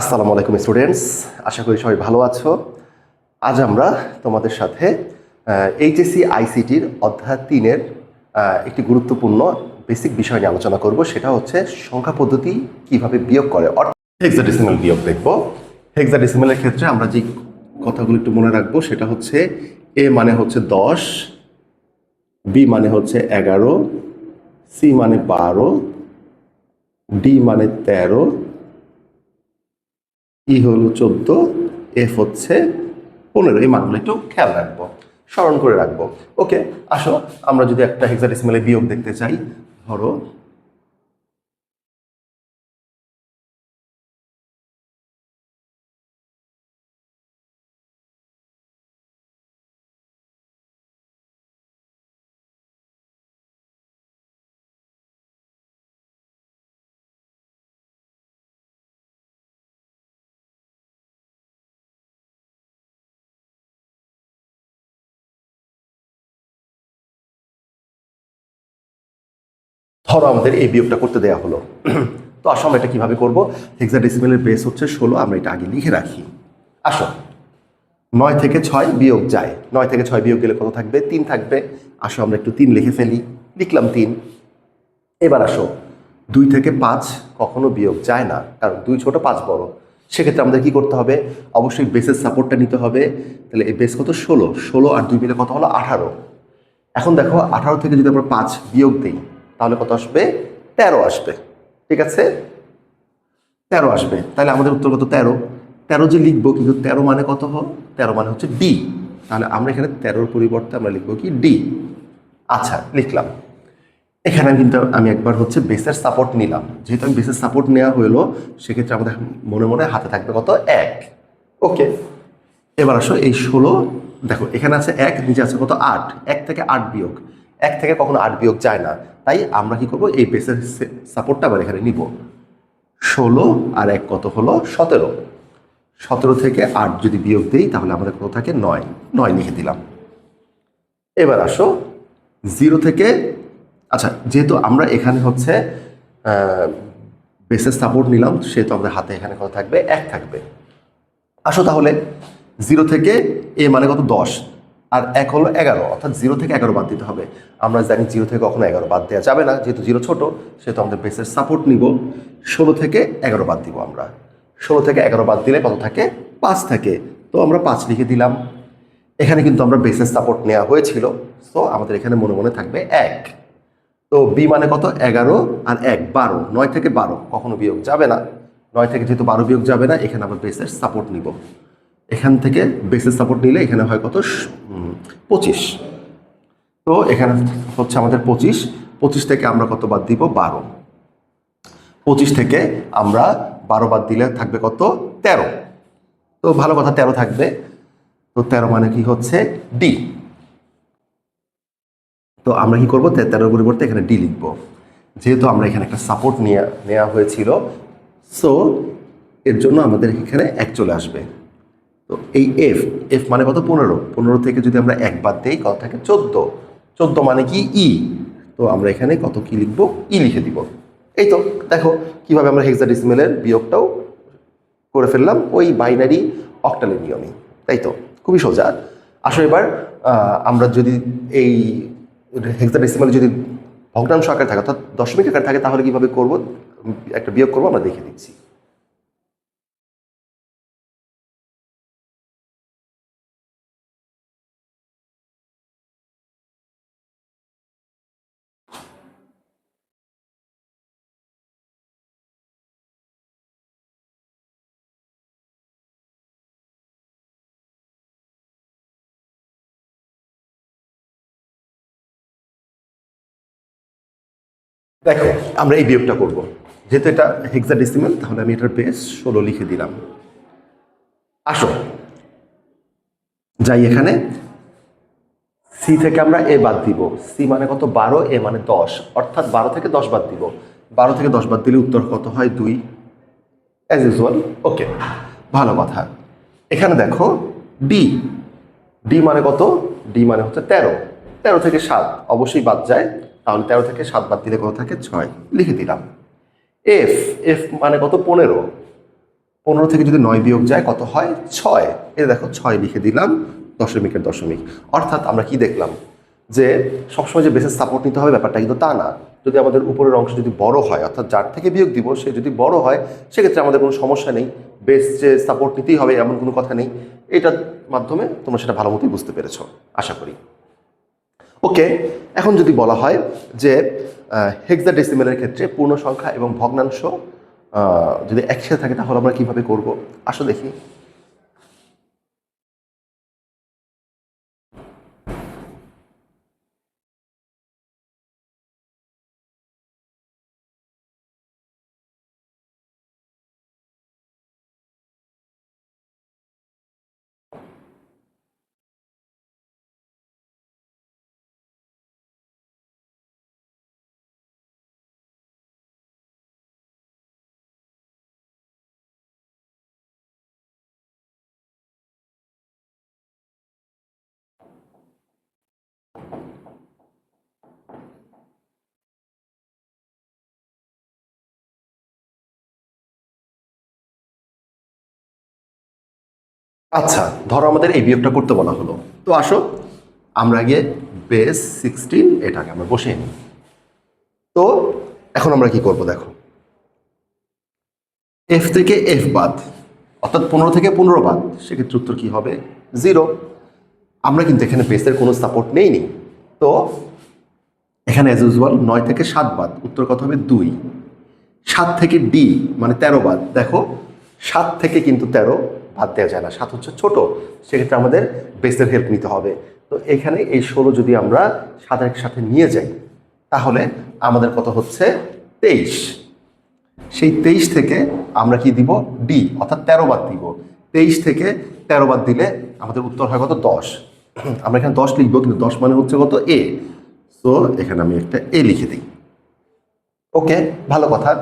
আসসালামু আলাইকুম, স্টুডেন্টস। আশা করি সবাই ভালো আছো। আজ আমরা তোমাদের সাথে এইচএসসি আইসিটির অধ্যায় তিনের একটি গুরুত্বপূর্ণ বেসিক বিষয় নিয়ে আলোচনা করব। সেটা হচ্ছে সংখ্যা পদ্ধতি কীভাবে বিয়োগ করে। হেক্সাডেসিমাল বিয়োগ দেখব। হেক্সাডেসিমালের ক্ষেত্রে আমরা যে কথাগুলো একটু মনে রাখব, সেটা হচ্ছে এ মানে হচ্ছে দশ বি মানে হচ্ছে এগারো সি মানে বারো ডি মানে তেরো ই হলো চোদ্দ, এফ হচ্ছে পনেরো। এই মানগুলো একটু খেয়াল রাখব, স্মরণ করে রাখব। ওকে, আসো, আমরা যদি একটা হেক্সাডেসিমালে বিয়োগ দেখতে চাই, ধরো ধরো আমাদের এই বিয়োগটা করতে দেওয়া হলো। তো আসো আমরা এটা কীভাবে করব? হেক্সাডেসিমালের বেস হচ্ছে ষোলো, আমরা এটা আগে লিখে রাখি। আসো। নয় থেকে ছয় বিয়োগ যায়। নয় থেকে ছয় বিয়োগ গেলে কত থাকবে? তিন থাকবে। আসো আমরা একটু তিন লিখে ফেলি। লিখলাম তিন। এবার আসো। দুই থেকে পাঁচ কখনো বিয়োগ যায় না, কারণ দুই ছোট, পাঁচ বড়। সেক্ষেত্রে আমাদের কি করতে হবে? অবশ্যই বেসের সাপোর্টটা নিতে হবে। তাহলে এই বেস কত? ষোলো। ষোলো আর দুই মিলে কত হলো? আঠারো। এখন দেখো, আঠারো থেকে যদি আমরা পাঁচ বিয়োগ দিই তাহলে কত আসবে? তেরো আসবে। ঠিক আছে? তেরো আসবে। তাহলে আমাদের উত্তর কত? তেরো। তেরো যে লিখব, কিন্তু তেরো মানে কত হো? তেরো মানে হচ্ছে ডি তাহলে আমরা এখানে তেরোর পরিবর্তে আমরা লিখব কি? ডি আচ্ছা লিখলাম। এখানে কিন্তু আমি একবার হচ্ছে বেসের সাপোর্ট নিলাম। যেহেতু আমি বেসের সাপোর্ট নেওয়া হলো, সেক্ষেত্রে আমাদের মনে মনে হাতে থাকবে কত? এক। ওকে। এবার আসো এই ষোলো। দেখো, এখানে আছে এক, নিচে আছে কত? আট। এক থেকে আট বিয়োগ। এক থেকে কখনো আট বিয়োগ যায় না। তাই আমরা কি করব? এই বেসের সাপোর্টটা আবার এখানে নিব। ষোলো আর এক কত হলো? সতেরো। সতেরো থেকে আট যদি বিয়োগ দিই, তাহলে আমাদের কত থাকে? নয়। নয় লিখে দিলাম। এবার আসো। জিরো থেকে আচ্ছা যেহেতু আমরা এখানে হচ্ছে বেসের সাপোর্ট নিলাম, সেহেতু আমাদের হাতে এখানে কত থাকবে? এক থাকবে। আসো তাহলে। জিরো থেকে এ মানে কত? দশ। আর এক হলো এগারো, অর্থাৎ জিরো থেকে এগারো বাদ দিতে হবে। আমরা জানি জিরো থেকে কখনো এগারো বাদ দেওয়া যাবে না, যেহেতু জিরো ছোট, সেহেতু আমাদের বেসের সাপোর্ট নিব। ষোলো থেকে এগারো বাদ দিব আমরা। ষোলো থেকে এগারো বাদ দিলে কত থাকে? পাঁচ থাকে। তো আমরা পাঁচ লিখে দিলাম। এখানে কিন্তু আমরা বেসের সাপোর্ট নেওয়া হয়েছিল। তো আমাদের এখানে মনে মনে থাকবে এক। তো বি মানে কত? এগারো আর এক, বারো। নয় থেকে বারো কখনো বিয়োগ যাবে না। নয় থেকে যেহেতু বারো বিয়োগ যাবে না, এখানে আমরা বেসের সাপোর্ট নিব। এখান থেকে বেসের সাপোর্ট নিলে এখানে হয় কত? পঁচিশ। তো এখানে হচ্ছে আমাদের পঁচিশ। পঁচিশ থেকে আমরা কত বাদ দিব? বারো। পঁচিশ থেকে আমরা বারো বাদ দিলে থাকবে কত? তেরো। তো ভালো কথা, তেরো থাকবে। তো তেরো মানে কি হচ্ছে? ডি তো আমরা কি করব? তেরোর পরিবর্তে এখানে ডি লিখব। যেহেতু আমরা এখানে একটা সাপোর্ট নেওয়া নেওয়া হয়েছিল সো এর জন্য আমাদের এখানে এক চলে আসবে। তো এই এফ এফ মানে কত? পনেরো। পনেরো থেকে যদি আমরা এক বাদ দিই, কত থাকে? চোদ্দ। চোদ্দ মানে কি? ই তো আমরা এখানে কত কি লিখব? ই লিখে দিব। এই তো, দেখো কীভাবে আমরা হেক্সাডেসিমেলের বিয়োগটাও করে ফেললাম ওই বাইনারি অক্টালের নিয়মে তাই তো, খুবই সোজা। আসো এবার আমরা যদি এই হেক্সা হেক্সাডেসিমাল যদি ভগ্নাংশ আকার থাকে, অর্থাৎ দশমিক আকার থাকে, তাহলে কীভাবে করব? একটা বিয়োগ করব, আমরা দেখে দিচ্ছি। দেখো, আমরা এই বিয়োগটা করব। যেহেতু এটা হেক্সা হেক্সাডেসিমাল তাহলে আমি এটার বেস ষোলো লিখে দিলাম। আসো। যাই এখানে। সি থেকে আমরা এ বাদ দিব। সি মানে কত? বারো এ মানে দশ। অর্থাৎ বারো থেকে দশ বাদ দিব। বারো থেকে দশ বাদ দিলে উত্তর কত হয়? দুই। অ্যাজ ইউজুয়াল ওকে ভালো কথা। এখানে দেখো ডি ডি মানে কত? ডি মানে হচ্ছে তেরো। তেরো থেকে সাত। অবশ্যই বাদ যায়। তাহলে তেরো থেকে সাত বাদ দিলে কত থাকে? ছয়। লিখে দিলাম। এফ এফ মানে কত? পনেরো। পনেরো থেকে যদি নয় বিয়োগ যায়, কত হয়? ছয়। এটা দেখো, ছয় লিখে দিলাম, দশমিকের দশমিক। অর্থাৎ আমরা কি দেখলাম? যে সবসময় যে বেসের সাপোর্ট নিতে হবে ব্যাপারটা কিন্তু তা না। যদি আমাদের উপরের অংশ যদি বড় হয়, অর্থাৎ যার থেকে বিয়োগ দিব, সে যদি বড় হয়, সেক্ষেত্রে আমাদের কোনো সমস্যা নেই। বেস যে সাপোর্ট নিতেই হবে, এমন কোনো কথা নেই। এটার মাধ্যমে তোমরা সেটা ভালো মতোই বুঝতে পেরেছ, আশা করি। ওকে, এখন যদি বলা হয় যে হেক্সা ডেসিমেলের ক্ষেত্রে পূর্ণ সংখ্যা এবং ভগ্নাংশ যদি একসাথে থাকে তাহলে আমরা কীভাবে করব? আসো দেখি। আচ্ছা ধরো আমাদের এই বিয়োগটা করতে বলা হলো। তো আসো, আমরা গিয়ে বেস সিক্সটিন এটাকে আমরা বসিয়ে নিই। তো এখন আমরা কি করব দেখো? এফ থেকে এফ বাদ, অর্থাৎ পনেরো থেকে পনেরো বাদ, সেক্ষেত্রে উত্তর কি হবে? জিরো আমরা কিন্তু এখানে বেসের কোনো সাপোর্ট নেইনি। তো এখানে অ্যাজ ইউজুয়াল নয় থেকে সাত বাদ, উত্তর কত হবে? দুই। সাত থেকে ডি মানে তেরো বাদ। দেখো, সাত থেকে কিন্তু তেরো বাদ দেওয়া যায় না। সাত হচ্ছে ছোট, সেক্ষেত্রে আমাদের বেসের হেল্প নিতে হবে। তো এখানে এই ষোলো যদি আমরা সাতের সাথে নিয়ে যাই, তাহলে আমাদের কত হচ্ছে? তেইশ। সেই তেইশ থেকে আমরা কি দিব? ডি অর্থাৎ তেরো বাদ দিব। তেইশ থেকে তেরো বাদ দিলে আমাদের উত্তর হয় কত? দশ। আমরা এখানে দশ লিখব, কিন্তু দশ মানে হচ্ছে কত? এ সো এখানে আমি একটা এ লিখে দিই। ওকে ভালো কথা।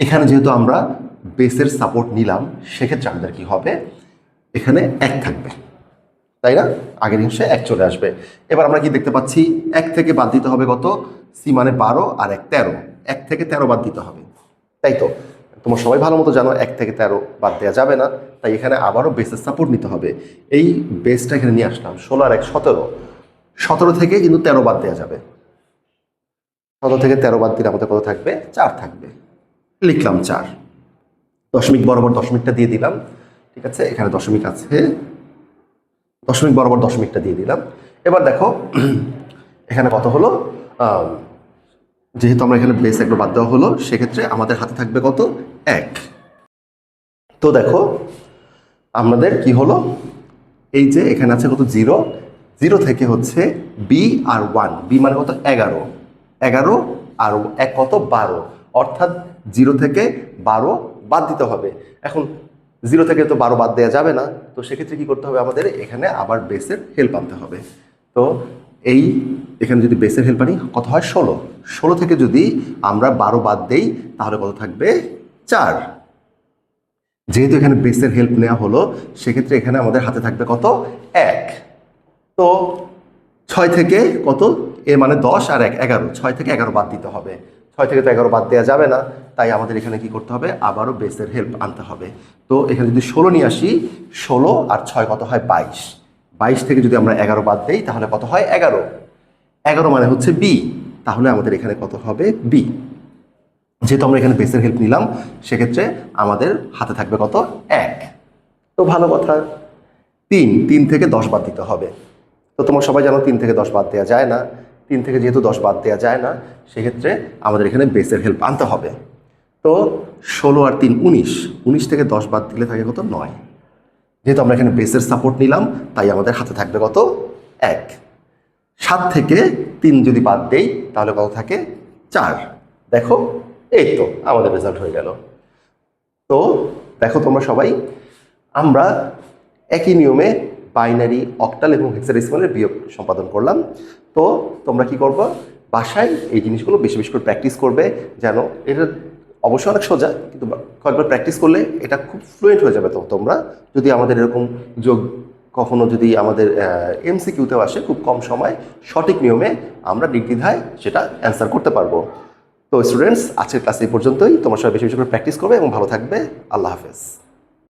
এখানে যেহেতু আমরা বেসের সাপোর্ট নিলাম, সেক্ষেত্রে আমাদের কি হবে? এখানে এক থাকবে। তাই না? আগের অংশে এক চলে আসবে। এবার আমরা কি দেখতে পাচ্ছি? এক থেকে বাদ দিতে হবে কত? সি মানে বারো আর এক তেরো। এক থেকে তেরো বাদ দিতে হবে। তাই তো? তোমরা সবাই ভালো মতো জানো, এক থেকে তেরো বাদ দেওয়া যাবে না। তাই এখানে আবারও বেসের সাপোর্ট নিতে হবে। এই বেসটা এখানে নিয়ে আসলাম, ষোলো আর এক, সতেরো। সতেরো থেকে কিন্তু তেরো বাদ দেওয়া যাবে। সতেরো থেকে তেরো বাদ দিলে আমাদের কত থাকবে? চার থাকবে। লিখলাম চার। দশমিক বরাবর দশমিকটা দিয়ে দিলাম। ঠিক আছে? এখানে দশমিক আছে। দশমিক বরাবর দশমিকটা দিয়ে দিলাম। এবার দেখো, এখানে কত হলো? যেহেতু আমরা এখানে বেস একবার বাদ দেওয়া হলো, সেক্ষেত্রে আমাদের হাতে থাকবে কত? এক। তো দেখো, আমাদের কি হলো? এই যে এখানে আছে কত? জিরো। জিরো থেকে হচ্ছে বি আর ওয়ান বি মানে কত? এগারো। এগারো আর এক কত? বারো। অর্থাৎ জিরো থেকে বারো বাদ দিতে হবে। এখন জিরো থেকে তো বারো বাদ দেওয়া যাবে না। তো সেক্ষেত্রে কি করতে হবে? আমাদের এখানে আবার বেসের হেল্প আনতে হবে। তো এই এখানে যদি বেসের হেল্প আনি, কত হয়? ষোলো। ষোলো থেকে যদি আমরা বারো বাদ দেই, তাহলে কত থাকবে? চার। যেহেতু এখানে বেসের হেল্প নেওয়া হলো, সেক্ষেত্রে এখানে আমাদের হাতে থাকবে কত? এক। তো ছয় থেকে কত? এ মানে দশ আর এক, এগারো। ছয় থেকে এগারো বাদ দিতে হবে। ছয় থেকে তো এগারো বাদ দেওয়া যাবে না। তাই আমাদের এখানে কি করতে হবে? আবারও বেসের হেল্প আনতে হবে। তো এখানে যদি ষোলো নিয়ে আসি, ষোলো আর ছয় কত হয়? বাইশ। বাইশ থেকে যদি আমরা এগারো বাদ দেই, তাহলে কত হয়? এগারো। এগারো মানে হচ্ছে বি তাহলে আমাদের এখানে কত হবে? বি যেহেতু আমরা এখানে বেসের হেল্প নিলাম, সেক্ষেত্রে আমাদের হাতে থাকবে কত? এক। তো ভালো কথা। তিন। তিন থেকে দশ বাদ দিতে হবে। তো তোমার সবাই জানো তিন থেকে দশ বাদ দেওয়া যায় না। তিন থেকে যেহেতু দশ বাদ দেওয়া যায় না, সেক্ষেত্রে আমাদের এখানে বেসের হেল্প আনতে হবে। তো ষোলো আর তিন উনিশ উনিশ থেকে দশ বাদ দিলে থাকে কত? নয়। যেহেতু আমরা এখানে বেসের সাপোর্ট নিলাম, তাই আমাদের হাতে থাকবে কত? এক। সাত থেকে তিন যদি বাদ দেই, তাহলে কত থাকে? চার। দেখো, এই তো আমাদের রেজাল্ট হয়ে গেল। তো দেখো তোমরা সবাই, আমরা একই নিয়মে বাইনারি অক্টাল এবং হেক্সাডেসিমালের বিয়োগ সম্পাদন করলাম। তো তোমরা কি করবে? বাসায় এই জিনিসগুলো বেশি বেশি করে প্র্যাকটিস করবে যেন এটা অবশ্যই অনেক সোজা, কিন্তু কয়েকবার প্র্যাকটিস করলে এটা খুব ফ্লুয়েন্ট হয়ে যাবে তো তোমরা। যদি আমাদের এরকম যোগ কখনো যদি আমাদের এমসিকিউতেও আসে খুব কম সময়, সঠিক নিয়মে আমরা নির্দ্বিধায় সেটা অ্যান্সার করতে পারব। তো স্টুডেন্টস আজকের ক্লাস এই পর্যন্তই। তোমার সবাই বেশি বেশি করে প্র্যাকটিস করবে এবং ভালো থাকবে। আল্লাহ হাফেজ।